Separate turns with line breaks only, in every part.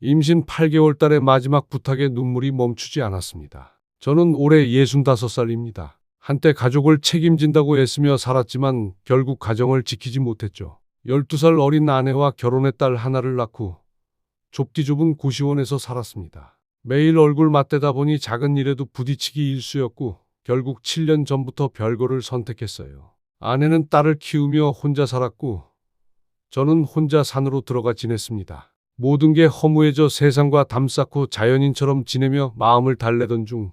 임신 8개월 달의 마지막 부탁에 눈물이 멈추지 않았습니다. 저는 올해 65살입니다. 한때 가족을 책임진다고 애쓰며 살았지만 결국 가정을 지키지 못했죠. 12살 어린 아내와 결혼의 딸 하나를 낳고 좁디 좁은 고시원에서 살았습니다. 매일 얼굴 맞대다 보니 작은 일에도 부딪히기 일쑤였고 결국 7년 전부터 별거를 선택했어요. 아내는 딸을 키우며 혼자 살았고 저는 혼자 산으로 들어가 지냈습니다. 모든 게 허무해져 세상과 담쌓고 자연인처럼 지내며 마음을 달래던 중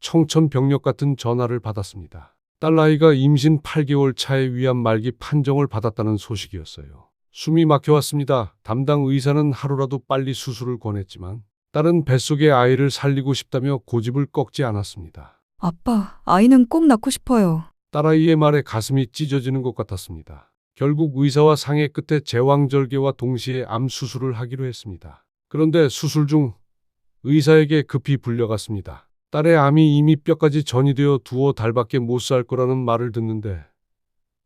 청천벽력 같은 전화를 받았습니다. 딸아이가 임신 8개월 차에 위암 말기 판정을 받았다는 소식이었어요. 숨이 막혀왔습니다. 담당 의사는 하루라도 빨리 수술을 권했지만 딸은 뱃속의 아이를 살리고 싶다며 고집을 꺾지 않았습니다.
아빠, 아이는 꼭 낳고 싶어요.
딸아이의 말에 가슴이 찢어지는 것 같았습니다. 결국 의사와 상의 끝에 제왕절개와 동시에 암 수술을 하기로 했습니다. 그런데 수술 중 의사에게 급히 불려갔습니다. 딸의 암이 이미 뼈까지 전이 되어 두어 달밖에 못 살 거라는 말을 듣는데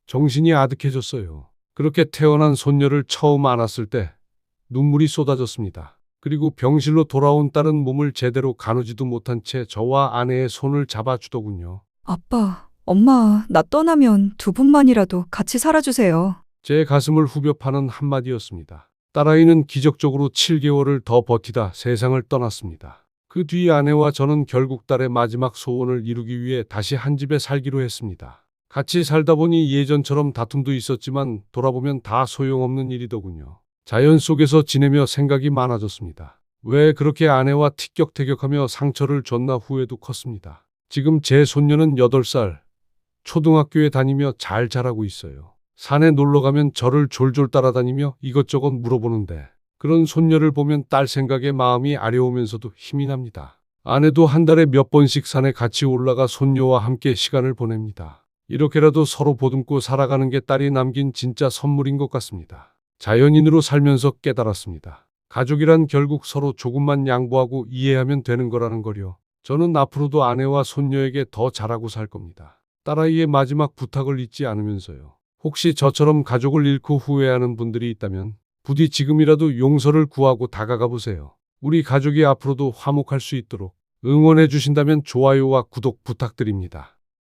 정신이 아득해졌어요. 그렇게 태어난 손녀를 처음 안았을 때 눈물이 쏟아졌습니다. 그리고 병실로 돌아온 딸은 몸을 제대로 가누지도 못한 채 저와 아내의 손을 잡아주더군요.
아빠, 엄마, 나 떠나면 두 분만이라도 같이 살아주세요.
제 가슴을 후벼 파는 한마디였습니다. 딸아이는 기적적으로 7개월을 더 버티다 세상을 떠났습니다. 그 뒤 아내와 저는 결국 딸의 마지막 소원을 이루기 위해 다시 한 집에 살기로 했습니다. 같이 살다 보니 예전처럼 다툼도 있었지만 돌아보면 다 소용없는 일이더군요. 자연 속에서 지내며 생각이 많아졌습니다. 왜 그렇게 아내와 티격태격하며 상처를 줬나 후회도 컸습니다. 지금 제 손녀는 8살, 초등학교에 다니며 잘 자라고 있어요. 산에 놀러 가면 저를 졸졸 따라다니며 이것저것 물어보는데 그런 손녀를 보면 딸 생각에 마음이 아려오면서도 힘이 납니다. 아내도 한 달에 몇 번씩 산에 같이 올라가 손녀와 함께 시간을 보냅니다. 이렇게라도 서로 보듬고 살아가는 게 딸이 남긴 진짜 선물인 것 같습니다. 자연인으로 살면서 깨달았습니다. 가족이란 결국 서로 조금만 양보하고 이해하면 되는 거라는 거요. 저는 앞으로도 아내와 손녀에게 더 잘하고 살 겁니다. 딸아이의 마지막 부탁을 잊지 않으면서요. 혹시 저처럼 가족을 잃고 후회하는 분들이 있다면 부디 지금이라도 용서를 구하고 다가가 보세요. 우리 가족이 앞으로도 화목할 수 있도록 응원해 주신다면 좋아요와 구독 부탁드립니다.